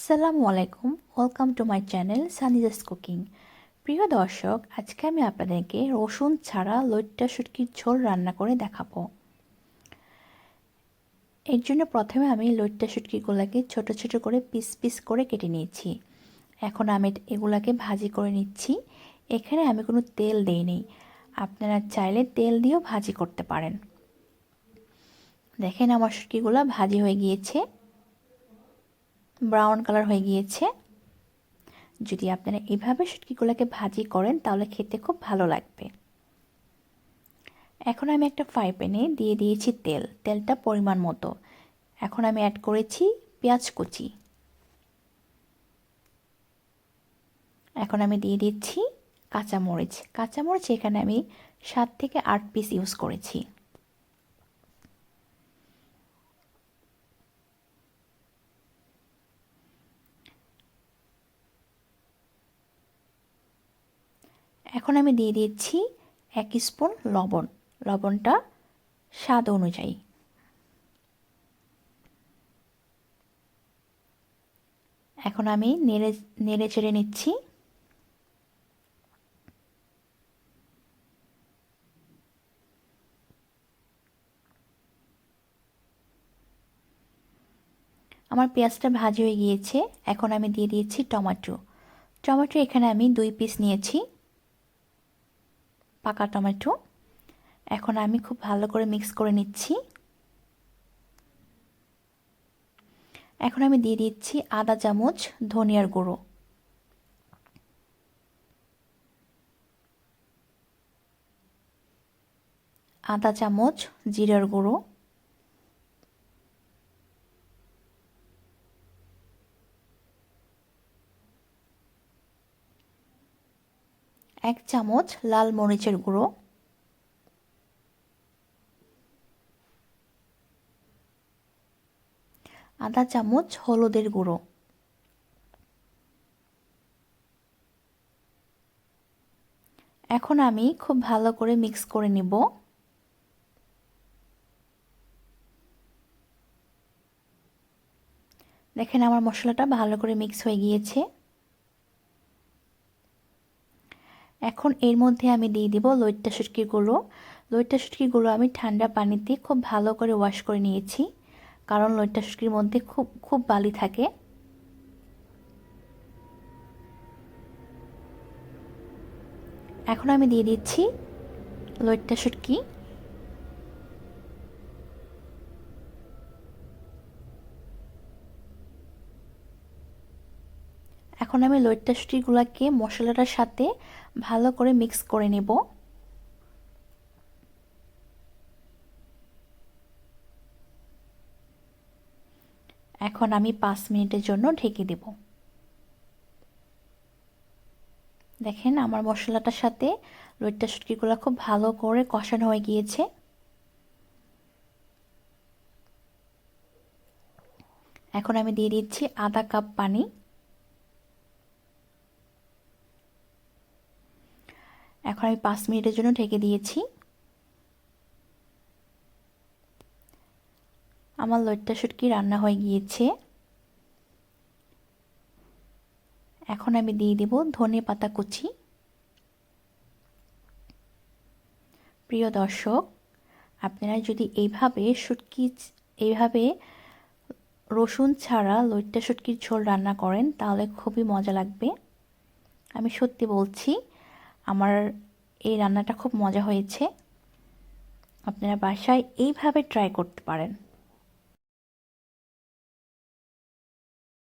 আসসালামু আলাইকুম। Welcome to my channel Sanija's cooking প্রিয় দর্শক, আজকে আমি আপনাদেরকে রসুন ছাড়া লইট্টা শুটকির ঝোল রান্না করে দেখাবো। এর জন্য প্রথমে আমি লইট্টা শুটকিগুলোকে ছোট ছোট করে পিস পিস করে কেটে নিয়েছি। এখন আমি এগুলাকে ভাজি করে নিচ্ছি। এখানে আমি কোনো তেল দিইনি আপনারা চাইলে তেল দিয়েও ভাজি করতে পারেন। দেখেন আমার শুটকিগুলো ভাজি হয়ে গিয়েছে। ব্রাউন কালার হয়ে গিয়েছে। যদি আপনারা এভাবে শুটকিগুলোকে ভাজি করেন, তাহলে খেতে খুব ভালো লাগবে। এখন আমি একটা ফ্রাই প্যানে দিয়ে দিয়েছি তেল। তেলটা পরিমাণ মতো। এখন আমি অ্যাড করেছি পেঁয়াজ কুচি। এখন আমি দিয়ে দিচ্ছি কাঁচামরিচ। কাঁচামরিচ এখানে আমি সাত থেকে আট পিস ইউজ করেছি। এখন আমি দিয়ে দিচ্ছি এক স্পুন লবণ। লবণটা স্বাদ অনুযায়ী। এখন আমি নেড়ে নেড়ে চেড়ে নিচ্ছি। আমার পেঁয়াজটা ভাজি হয়ে গিয়েছে। এখন আমি দিয়ে দিয়েছি টমেটো। টমেটো এখানে আমি দুই পিস নিয়েছি। পাকা টমেটো। এখন আমি খুব ভালো করে মিক্স করে নিচ্ছি। এখন আমি দিয়ে দিচ্ছি আদা, চামচ, ধনিয়ার গুঁড়ো। আদা, চামচ, জিরার গুঁড়ো। এক চামচ লাল মরিচের গুঁড়ো। আধা চামচ হলুদের গুঁড়ো। এখন আমি খুব ভালো করে মিক্স করে নিব। দেখেন আমার মশলাটা ভালো করে মিক্স হয়ে গিয়েছে। এখন এর মধ্যে আমি দিয়ে দিব লইট্টা শুটকিগুলো লইট্টা গুঁড়ো আমি ঠান্ডা পানিতে খুব ভালো করে ওয়াশ করে নিয়েছি, কারণ লইট্টা শুটকির মধ্যে খুব খুব বালি থাকে। এখন আমি দিয়ে দিচ্ছি লইট্টা শুটকি। এখন আমি লইট্টা শুটকিগুলোকে মশলাটার সাথে ভালো করে মিক্স করে নেব। এখন আমি পাঁচ মিনিটের জন্য ঢেকে দেব। দেখেন আমার মশলাটার সাথে লইট্টা শুটকিগুলো খুব ভালো করে কষানো হয়ে গিয়েছে। এখন আমি দিয়ে দিচ্ছি আধা কাপ পানি। এখন আমি পাঁচ মিনিটের জন্য ঢেকে দিয়েছি। আমার লইট্টা শুটকি রান্না হয়ে গিয়েছে। এখন আমি দিয়ে দেব ধনে পাতা কুচি। প্রিয় দর্শক, আপনারা যদি এইভাবে শুটকি এইভাবে রসুন ছাড়া লইট্টা শুটকির ঝোল রান্না করেন, তাহলে খুবই মজা লাগবে। আমি সত্যি বলছি, আমার এই রান্নাটা খুব মজা হয়েছে। আপনারা বাসায় এইভাবে ট্রাই করতে পারেন।